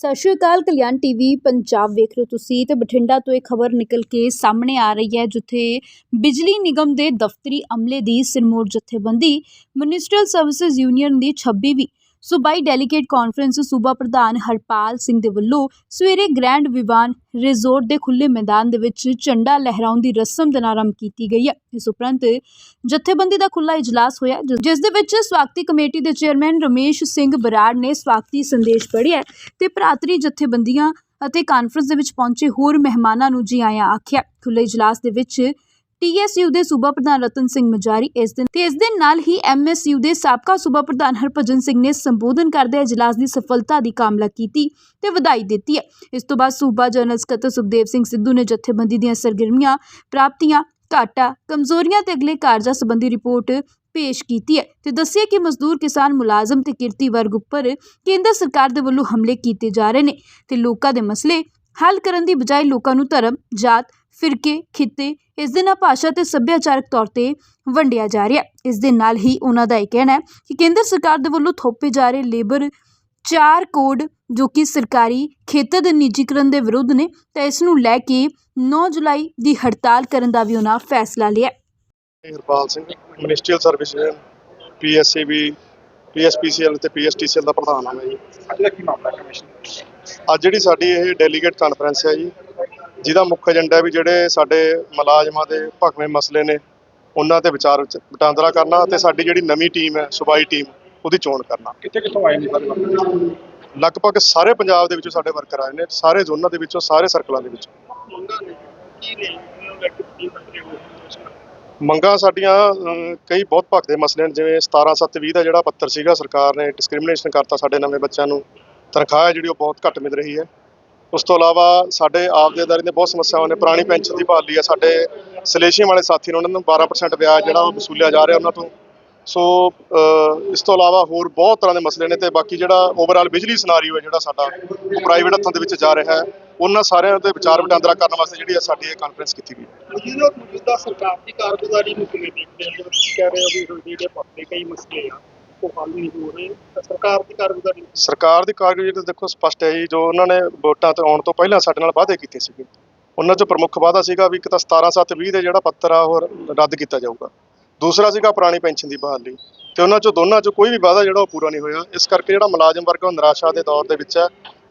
ਸਤਿ ਸ਼੍ਰੀ ਅਕਾਲ, ਕਲਿਆਣ ਟੀਵੀ ਪੰਜਾਬ ਵੇਖ ਰਹੇ ਹੋ ਤੁਸੀਂ ਤੇ ਬਠਿੰਡਾ ਤੋਂ ਇੱਕ ਖਬਰ ਨਿਕਲ ਕੇ ਸਾਹਮਣੇ ਆ ਰਹੀ ਹੈ, ਜਿੱਥੇ ਬਿਜਲੀ ਨਿਗਮ ਦੇ ਦਫ਼ਤਰੀ ਅਮਲੇ ਦੀ ਸਿਰਮੌਰ ਜਥੇਬੰਦੀ ਮਿਨਿਸਟਰੀਅਲ ਸਰਵਿਸਿਜ਼ ਯੂਨੀਅਨ ਦੀ 26ਵੀਂ ਸੂਬਾਈ ਡੈਲੀਗੇਟ ਕਾਨਫਰੰਸ ਸੂਬਾ ਪ੍ਰਧਾਨ ਹਰਪਾਲ ਸਿੰਘ ਦੇ ਵੱਲੋਂ ਸਵੇਰੇ ਗ੍ਰੈਂਡ ਵਿਵਾਨ ਰਿਜ਼ੋਰਟ ਦੇ ਖੁੱਲੇ ਮੈਦਾਨ ਦੇ ਵਿੱਚ ਝੰਡਾ ਲਹਿਰਾਉਣ ਦੀ ਰਸਮ ਦਾ ਨਾਲ ਆਰੰਭ ਕੀਤੀ ਗਈ ਹੈ। ਇਸ ਉਪਰੰਤ ਜਥੇਬੰਦੀ ਦਾ ਖੁੱਲਾ ਇਜਲਾਸ ਹੋਇਆ, ਜਿਸ- ਜਿਸ ਦੇ ਵਿੱਚ ਸਵਾਗਤੀ ਕਮੇਟੀ ਦੇ ਚੇਅਰਮੈਨ ਰਮੇਸ਼ ਸਿੰਘ ਬਰਾੜ ਨੇ ਸਵਾਗਤੀ ਸੰਦੇਸ਼ ਪੜ੍ਹਿਆ ਤੇ ਭਰਾਤਰੀ ਜਥੇਬੰਦੀਆਂ ਅਤੇ ਕਾਨਫਰੰਸ ਦੇ ਵਿੱਚ ਪਹੁੰਚੇ ਹੋਰ ਮਹਿਮਾਨਾਂ ਨੂੰ ਜੀ ਆਇਆਂ ਆਖਿਆ। ਖੁੱਲੇ ਇਜਲਾਸ ਦੇ ਵਿੱਚ ਟੀਐਸਯੂ ਦੇ ਸੂਬਾ ਪ੍ਰਧਾਨ ਰਤਨ ਸਿੰਘ ਮਜਾਰੀ ਇਸ ਦਿਨ ਤੇ ਇਸ ਦਿਨ ਨਾਲ ਹੀ ਐਮਐਸਯੂ ਦੇ ਸਾਬਕਾ ਸੂਬਾ ਪ੍ਰਧਾਨ ਹਰਭਜਨ ਸਿੰਘ ਨੇ ਸੰਬੋਧਨ ਕਰਦੇ ਇਜਲਾਸ ਦੀ ਸਫਲਤਾ ਦੀ ਕਾਮਨਾ ਕੀਤੀ ਤੇ ਵਧਾਈ ਦਿੱਤੀ ਹੈ। ਇਸ ਤੋਂ ਬਾਅਦ ਸੂਬਾ ਜਨਰਲ ਸਕੱਤਰ ਸੁਖਦੇਵ ਸਿੰਘ ਸਿੱਧੂ ਨੇ ਜਥੇਬੰਦੀ ਦੀਆਂ ਸਰਗਰਮੀਆਂ, ਪ੍ਰਾਪਤੀਆਂ, ਘਾਟਾ, ਕਮਜ਼ੋਰੀਆਂ ਤੇ ਅਗਲੇ ਕਾਰਜਾਂ ਸੰਬੰਧੀ ਰਿਪੋਰਟ ਪੇਸ਼ ਕੀਤੀ ਹੈ ਤੇ ਦੱਸਿਆ ਕਿ ਮਜ਼ਦੂਰ, ਕਿਸਾਨ ਮੁਲਾਜ਼ਮ ਤੇ ਕਿਰਤੀ ਵਰਗ ਉੱਪਰ ਕੇਂਦਰ ਸਰਕਾਰ ਦੇ ਵੱਲੋਂ ਹਮਲੇ ਕੀਤੇ ਜਾ ਰਹੇ ਨੇ ਤੇ ਲੋਕਾਂ ਦੇ ਮਸਲੇ ਹੱਲ ਕਰਨ ਦੀ ਬਜਾਏ ਲੋਕਾਂ ਨੂੰ ਧਰਮ, ਜਾਤ, ਫਿਰਕੇ, ਖਿੱਤੇ ਇਸ ਦੇ ਨਾਲ ਭਾਸ਼ਾ ਤੇ ਸੱਭਿਆਚਾਰਕ ਤੌਰ ਤੇ ਵੰਡਿਆ ਜਾ ਰਿਹਾ ਹੈ। ਇਸ ਦੇ ਨਾਲ ਹੀ ਉਹਨਾਂ ਦਾ ਇਹ ਕਹਿਣਾ ਹੈ ਕਿ ਕੇਂਦਰ ਸਰਕਾਰ ਦੇ ਵੱਲੋਂ ਥੋਪੇ ਜਾ ਰਹੇ ਲੇਬਰ ਚਾਰ ਕੋਡ ਜੋ ਕਿ ਸਰਕਾਰੀ ਖੇਤਰ ਦੇ ਨਿੱਜੀਕਰਨ ਦੇ ਵਿਰੁੱਧ ਨੇ ਤਾਂ ਇਸ ਨੂੰ ਲੈ ਕੇ 9 ਜੁਲਾਈ ਦੀ ਹੜਤਾਲ ਕਰਨ ਦਾ ਵੀ ਉਹਨਾਂ ਫੈਸਲਾ ਲਿਆ ਹੈ। Harpal Singh ministerial service PSCB PSPCL ਤੇ ਪੀਐਸਟੀਸੀਐਲ ਦਾ ਪ੍ਰਧਾਨ ਹਾਂ ਮੈਂ ਜੀ ਅੱਜ ਦਾ ਕੀ ਮਾਮਲਾ ਕਮਿਸ਼ਨ ਅੱਜ ਜਿਹੜੀ ਸਾਡੀ ਇਹ ਡੈਲੀਗੇਟ ਕਾਨਫਰੰਸ ਹੈ ਜੀ ਜਿਹਦਾ ਮੁੱਖ ਏਜੰਡਾ ਵੀ ਜਿਹੜੇ ਸਾਡੇ ਮੁਲਾਜ਼ਮਾਂ ਦੇ ਭਖਵੇਂ ਮਸਲੇ ਨੇ ਉਹਨਾਂ ਤੇ ਵਿਚਾਰ ਵਿਚ- ਵਟਾਂਦਰਾ ਕਰਨਾ ਤੇ ਸਾਡੀ ਜਿਹੜੀ ਨਵੀਂ ਟੀਮ ਹੈ ਸੂਬਾਈ ਟੀਮ ਉਹਦੀ ਚੋਣ ਕਰਨਾ। ਕਿੱਥੇ ਕਿੱਥੋਂ ਆਏ ਨੇ ਸਾਰੇ ਲਗਭਗ ਸਾਰੇ ਪੰਜਾਬ ਦੇ ਵਿੱਚੋਂ ਸਾਡੇ ਵਰਕਰ ਆਏ ਨੇ ਸਾਰੇ ਜ਼ੋਨਾਂ ਦੇ ਵਿੱਚੋਂ ਸਾਰੇ ਸਰਕਲਾਂ ਦੇ ਵਿੱਚੋਂ। ਮੰਗਾਂ ਸਾਡੀਆਂ ਕਈ ਬਹੁਤ ਭਖਦੇ ਮਸਲੇ ਨੇ ਜਿਵੇਂ 17720 ਦਾ ਜਿਹੜਾ ਪੱਤਰ ਸੀਗਾ ਸਰਕਾਰ ਨੇ ਡਿਸਕ੍ਰਿਮੀਨੇਸ਼ਨ ਕਰਤਾ ਸਾਡੇ ਨਵੇਂ ਬੱਚਿਆਂ ਨੂੰ ਤਨਖਾਹ ਜਿਹੜੀ ਉਹ ਬਹੁਤ ਘੱਟ ਮਿਲ ਰਹੀ ਹੈ। ਉਸ ਤੋਂ ਇਲਾਵਾ ਸਾਡੇ ਆਪਦੇਦਾਰੀ ਦੀਆਂ ਬਹੁਤ ਸਮੱਸਿਆਵਾਂ ਨੇ। ਪੁਰਾਣੀ ਪੈਨਸ਼ਨ ਦੀ ਬਹਾਲੀ ਹੈ ਸਾਡੇ ਸਲੇਸ਼ੀਆਂ ਵਾਲੇ ਸਾਥੀ ਨੇ, ਉਹਨਾਂ ਨੂੰ 12% ਵਿਆਜ ਜਿਹੜਾ ਉਹ ਵਸੂਲਿਆ ਜਾ ਰਿਹਾ ਉਹਨਾਂ ਤੋਂ। ਸੋ ਇਸ ਤੋਂ ਇਲਾਵਾ ਹੋਰ ਬਹੁਤ ਤਰ੍ਹਾਂ ਦੇ ਮਸਲੇ ਨੇ ਤੇ ਬਾਕੀ ਜਿਹੜਾ ਓਵਰਆਲ ਬਿਜਲੀ ਸਿਨਾਰੀਓ ਹੈ ਜਿਹੜਾ ਸਾਡਾ, ਉਹ ਪ੍ਰਾਈਵੇਟ ਹੱਥਾਂ ਦੇ ਵਿੱਚ ਜਾ ਰਿਹਾ ਹੈ। ਉਹਨਾਂ ਸਾਰਿਆਂ ਦੇ ਵਿਚਾਰ ਵਟਾਂਦਰਾ ਕਰਨ ਵਾਸਤੇ ਜਿਹੜੀ ਆ ਸਾਡੀ ਇਹ ਕਾਨਫਰੰਸ ਕੀਤੀ ਗਈ ਮੌਜੂਦਾ ਸਰਕਾਰ ਦੀ ਕਾਰਗੁਜ਼ਾਰੀ ਨੂੰ ਕਿਵੇਂ ਦੇਖਦੇ ਹੋ? ਤੁਸੀਂ ਕਹਿ ਰਹੇ ਹੋ ਵੀ ਹੁਣ ਜਿਹੜੇ ਪੱਤੇ ਕਈ ਮਸਲੇ ਆ ਉਹ ਹੋ ਰਹੇ ਤਾਂ ਸਰਕਾਰ ਦੀ ਕਾਰਗੁਜ਼ਾਰੀ ਸਰਕਾਰ ਦੀ ਕਾਰਗੁਜ਼ਾਰੀ ਤਾਂ ਦੇਖੋ ਸਪਸ਼ਟ ਹੈ ਜੀ, ਜੋ ਉਹਨਾਂ ਨੇ ਵੋਟਾਂ ਤੇ ਆਉਣ ਤੋਂ ਪਹਿਲਾਂ ਸਾਡੇ ਨਾਲ ਵਾਅਦੇ ਕੀਤੇ ਸੀਗੇ। ਉਹਨਾਂ 'ਚੋਂ ਪ੍ਰਮੁੱਖ ਵਾਅਦਾ ਸੀਗਾ ਵੀ ਇੱਕ ਤਾਂ 17720 ਦੇ ਜਿਹੜਾ ਪੱਤਰ ਆ ਉਹ ਰੱਦ ਕੀਤਾ ਜਾਊਗਾ। ਦੂਸਰਾ ਸੀਗਾ ਪੁਰਾਣੀ ਪੈਨਸ਼ਨ ਦੀ ਬਹਾਲੀ। ਤੇ ਉਹਨਾਂ 'ਚੋਂ ਦੋਨਾਂ 'ਚੋਂ ਕੋਈ ਵੀ ਵਾਅਦਾ ਜਿਹੜਾ ਉਹ ਪੂਰਾ ਨਹੀਂ ਹੋਇਆ। ਇਸ ਕਰਕੇ ਜਿਹੜਾ ਮੁਲਾਜ਼ਮ ਵਰਗ ਉਹ ਨਿਰਾਸ਼ਾ ਦੇ ਦੌਰ ਦੇ ਵਿੱਚ ਹੈ।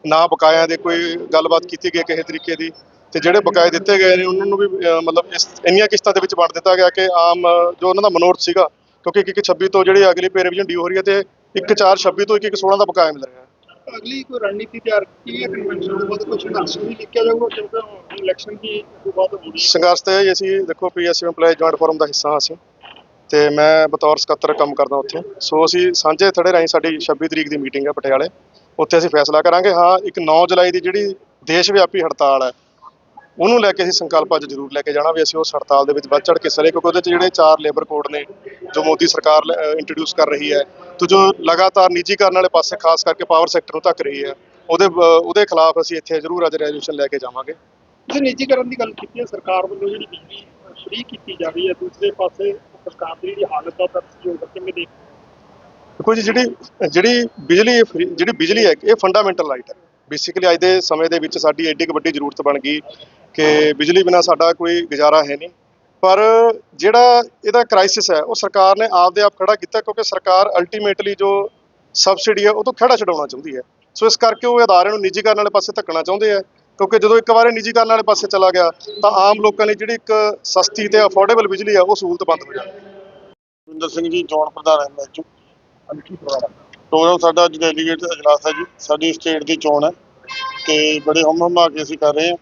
ਨਾ ਬਕਾਇਆ ਦੇ ਕੋਈ ਗੱਲਬਾਤ ਕੀਤੀ ਗਈ ਕਿਸੇ ਤਰੀਕੇ ਦੀ। ਤੇ ਜਿਹੜੇ ਬਕਾਏ ਦਿੱਤੇ ਗਏ ਨੇ, ਉਹਨਾਂ ਨੂੰ ਵੀ ਮਤਲਬ ਇਸ, ਇੰਨੀਆਂ ਕਿਸ਼ਤਾਂ ਦੇ ਵਿੱਚ ਵੰਡ ਦਿੱਤਾ ਗਿਆ ਕਿ ਆਮ, ਜੋ ਉਹਨਾਂ ਦਾ ਮਨੋਰਥ ਸੀਗਾ ਕਿਉਂਕਿ ਇੱਕ 26 ਤੋਂ ਜਿਹੜੀ ਅਗਲੀ ਪੇ ਰਿਵੀਜ਼ਨ ਡਿਊ ਹੋ ਰਹੀ ਹੈ ਤੇ 1 4 26 ਤੋਂ 1 16 ਦਾ ਬਕਾਇਆ ਮਿਲ ਰਿਹਾ ਹੈ। ਅਗਲੀ ਕੋਈ ਰਣਨੀਤੀ ਤਿਆਰ ਕੀਤੀ ਹੈ? ਕਨਵੈਨਸ਼ਨ ਤੋਂ ਬਾਅਦ ਕੁਝ ਸੰਘਰਸ਼ ਵੀ ਲਿਖਿਆ ਜਾਊਗਾ ਕਿਉਂਕਿ ਇਲੈਕਸ਼ਨ ਦੀ ਤੋਂ ਬਾਅਦ ਹੋਣੀ ਹੈ ਸੰਘਰਸ਼ ਤੇ ਜੀ ਅਸੀਂ ਦੇਖੋ ਪੀਐਸਯੂ EMPLOYEE ਜੁਆਇੰਟ ਫੋਰਮ ਦਾ ਹਿੱਸਾ ਹਾਂ ਅਸੀਂ। ਤੇ ਮੈਂ ਬਤੌਰ ਸਕੱਤਰ ਕੰਮ ਕਰਦਾ ਉੱਥੇ। ਸੋ ਅਸੀਂ ਸਾਂਝੇ ਥੜੇ ਰਾਹੀਂ ਸਾਡੀ 26 ਤਰੀਕ ਦੀ ਮੀਟਿੰਗ ਹੈ ਪਟਿਆਲੇ। ਉੱਥੇ ਅਸੀਂ ਫੈਸਲਾ ਕਰਾਂਗੇ। ਹਾਂ ਇੱਕ 9 ਜੁਲਾਈ ਦੀ ਜਿਹੜੀ ਦੇਸ਼ ਵਿਆਪੀ ਹੜਤਾਲ ਹੈ ਉਹਨੂੰ ਲੈ ਕੇ ਅਸੀਂ ਸੰਕਲਪ ਅੱਜ ਜ਼ਰੂਰ ਲੈ ਕੇ ਜਾਣਾ ਵੀ ਅਸੀਂ ਉਸ ਹੜਤਾਲ ਦੇ ਵਿੱਚ ਵੱਧ ਚੜ ਕੇ ਲਈਏ ਕਿਉਂਕਿ ਉਹਦੇ 'ਚ ਜਿਹੜੇ ਚਾਰ ਲੇਬਰ ਕੋਡ ਨੇ ਜੋ ਮੋਦੀ ਸਰਕਾਰ ਇੰਟਰੋਡਿਊਸ ਕਰ ਰਹੀ ਹੈ ਤੇ ਜੋ ਲਗਾਤਾਰ ਨਿੱਜੀਕਰਨ ਵਾਲੇ ਪਾਸੇ ਖਾਸ ਕਰਕੇ ਪਾਵਰ ਸੈਕਟਰ ਨੂੰ ਧੱਕ ਰਹੀ ਹੈ ਉਹਦੇ ਉਹਦੇ ਖਿਲਾਫ ਅਸੀਂ ਇੱਥੇ ਜ਼ਰੂਰ ਅੱਜ ਰੈਜ਼ੋਲੂਸ਼ਨ ਲੈ ਕੇ ਜਾਵਾਂਗੇ। ਤੁਸੀਂ ਨਿੱਜੀਕਰਨ ਦੀ ਗੱਲ ਕੀਤੀ ਹੈ ਸਰਕਾਰ ਵੱਲੋਂ ਜਿਹੜੀ ਬਿਜਲੀ ਫ੍ਰੀ ਕੀਤੀ ਜਾ ਰਹੀ ਹੈ ਦੂਸਰੇ ਪਾਸੇ ਸਰਕਾਰ ਦੀ ਜਿਹੜੀ ਹਾਲਤ ਦਾ ਤਰਸਯੋਗ ਕਿਵੇਂ ਦੇਖ ਦੇਖੋ ਜੀ ਜਿਹੜੀ ਜਿਹੜੀ ਬਿਜਲੀ ਜਿਹੜੀ ਬਿਜਲੀ ਹੈ ਇਹ ਫੰਡਾਮੈਂਟਲ ਰਾਈਟ ਹੈ। ਬੇਸਿਕਲੀ ਅੱਜ ਦੇ ਸਮੇਂ ਦੇ ਵਿੱਚ ਸਾਡੀ ਐਡੀ ਵੱਡੀ ਜ਼ਰੂਰਤ ਬਣ ਗਈ ਕਿ ਬਿਜਲੀ ਬਿਨਾ ਸਾਡਾ ਕੋਈ ਗੁਜ਼ਾਰਾ ਹੈ ਨਹੀਂ। ਪਰ ਜਿਹੜਾ ਇਹਦਾ ਕ੍ਰਾਈਸਿਸ ਹੈ, ਉਹ ਸਰਕਾਰ ਨੇ ਆਪਦੇ ਆਪ ਖੜਾ ਕੀਤਾ ਕਿਉਂਕਿ ਸਰਕਾਰ ਅਲਟੀਮੇਟਲੀ ਜੋ ਸਬਸਿਡੀ ਹੈ, ਉਹ ਤੋਂ ਖੜਾ ਛਡਾਉਣਾ ਚਾਹੁੰਦੀ ਹੈ। ਸੋ ਇਸ ਕਰਕੇ ਉਹ ਅਦਾਰੇ ਨੂੰ ਨਿੱਜੀਕਰਨ ਵਾਲੇ ਪਾਸੇ ਧੱਕਣਾ ਚਾਹੁੰਦੇ ਆ, ਕਿਉਂਕਿ ਜਦੋਂ ਇੱਕ ਵਾਰ ਨਿੱਜੀਕਰਨ ਵਾਲੇ ਪਾਸੇ ਚਲਾ ਗਿਆ, ਤਾਂ ਆਮ ਲੋਕਾਂ ਲਈ ਜਿਹੜੀ ਇੱਕ ਸਸਤੀ ਤੇ ਅਫੋਰਡੇਬਲ ਬਿਜਲੀ ਆ, ਉਹ ਸਹੂਲਤ ਬੰਦ ਹੋ ਜਾਣੀ ਰਵਿੰਦਰ ਸਿੰਘ ਜੀ, ਚੋਣ ਪ੍ਰਧਾਨ ਐਮਐਚਓ ਅੱਜ ਕੀ ਪ੍ਰੋਗਰਾਮ ਸਾਡਾ ਅੱਜ ਡੈਲੀਗੇਟ ਅਜਲਾਸ ਹੈ ਜੀ। ਸਾਡੀ ਸਟੇਟ ਦੀ ਚੋਣ ਹੈ ਤੇ ਬੜੇ ਹਮ ਹਮਾ ਕੇ ਅਸੀਂ ਕਰ ਰਹੇ ਹਾਂ।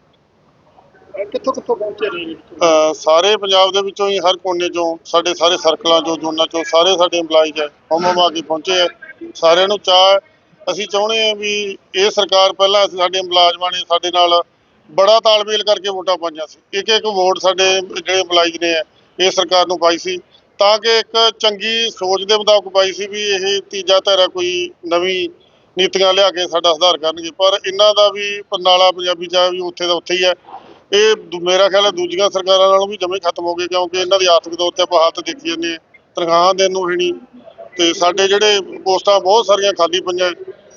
ਕਿੱਥੋਂ ਕਿੱਥੋਂ ਪਹੁੰਚੇ ਨੇ ਅਹ ਸਾਰੇ ਪੰਜਾਬ ਦੇ ਵਿੱਚੋਂ ਹੀ, ਹਰ ਕੋਨੇ ਚੋਂ, ਸਾਡੇ ਸਾਰੇ ਸਰਕਲਾਂ ਚੋਂ, ਜ਼ੋਨਾਂ ਚੋਂ, ਸਾਰੇ ਸਾਡੇ EMPLOYEES ਹੈ, ਹਮ ਹਮਾ ਕੇ ਪਹੁੰਚੇ ਹੈ। ਸਾਰਿਆਂ ਨੂੰ ਚਾਹ ਅਸੀਂ ਚਾਹੁੰਦੇ ਹਾਂ ਵੀ ਇਹ ਸਰਕਾਰ ਪਹਿਲਾਂ ਅਸੀਂ ਸਾਡੇ ਮੁਲਾਜ਼ਮਾਂ ਨੇ ਸਾਡੇ ਨਾਲ ਬੜਾ ਤਾਲਮੇਲ ਕਰਕੇ ਵੋਟਾਂ ਪਾਈਆਂ ਸੀ। ਇੱਕ ਇੱਕ ਵੋਟ ਸਾਡੇ ਜਿਹੜੇ EMPLOYEES ਨੇ ਇਹ ਸਰਕਾਰ ਨੂੰ ਪਾਈ ਸੀ। ਤਾਂ ਕਿ ਇੱਕ ਚੰਗੀ ਸੋਚ ਦੇ ਮੁਤਾਬਕ ਪਾਈ ਸੀ ਵੀ ਇਹ ਤੀਜਾ ਧਾਰਾ ਕੋਈ ਨਵੀਂ ਨੀਤੀਆਂ ਲਿਆ ਕੇ ਸਾਡਾ ਸੁਧਾਰ ਕਰਨਗੇ। ਪਰ ਇਹਨਾਂ ਦਾ ਵੀ ਪਰਨਾਲਾ ਪੰਜਾਬੀ ਚ ਵੀ ਉੱਥੇ ਦਾ ਉੱਥੇ ਹੀ ਹੈ। ਇਹ ਦੂ- ਮੇਰਾ ਖਿਆਲ ਹੈ ਦੂਜੀਆਂ ਸਰਕਾਰਾਂ ਨਾਲੋਂ ਵੀ ਜਮੇ ਖਤਮ ਹੋ ਗਏ, ਕਿਉਂਕਿ ਇਹਨਾਂ ਦੀ ਆਰਥਿਕ ਤੌਰ ਤੇ ਆਪਾਂ ਹਾਲਤ ਦੇਖੀ ਜਾਂਦੇ ਹਾਂ। ਤਨਖਾਹਾਂ ਦੇਣ ਨੂੰ ਹੈ ਨਹੀਂ। ਤੇ ਸਾਡੇ ਜਿਹੜੇ ਪੋਸਟਾਂ ਬਹੁਤ ਸਾਰੀਆਂ ਖਾਲੀ ਪਈਆਂ।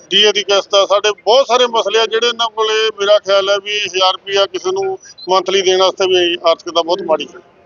ਡੀਏ ਦੀ ਕਿਸ਼ਤ ਆ, ਸਾਡੇ ਬਹੁਤ ਸਾਰੇ ਮਸਲੇ ਆ ਜਿਹੜੇ ਇਹਨਾਂ ਕੋਲੇ ਮੇਰਾ ਖਿਆਲ ਹੈ ਵੀ 1000 ਰੁਪਇਆ ਕਿਸੇ ਨੂੰ ਮੰਥਲੀ ਦੇਣ ਵਾਸਤੇ ਵੀ ਆਰਥਿਕਤਾ ਬਹੁਤ ਮਾੜੀ ਹੈ।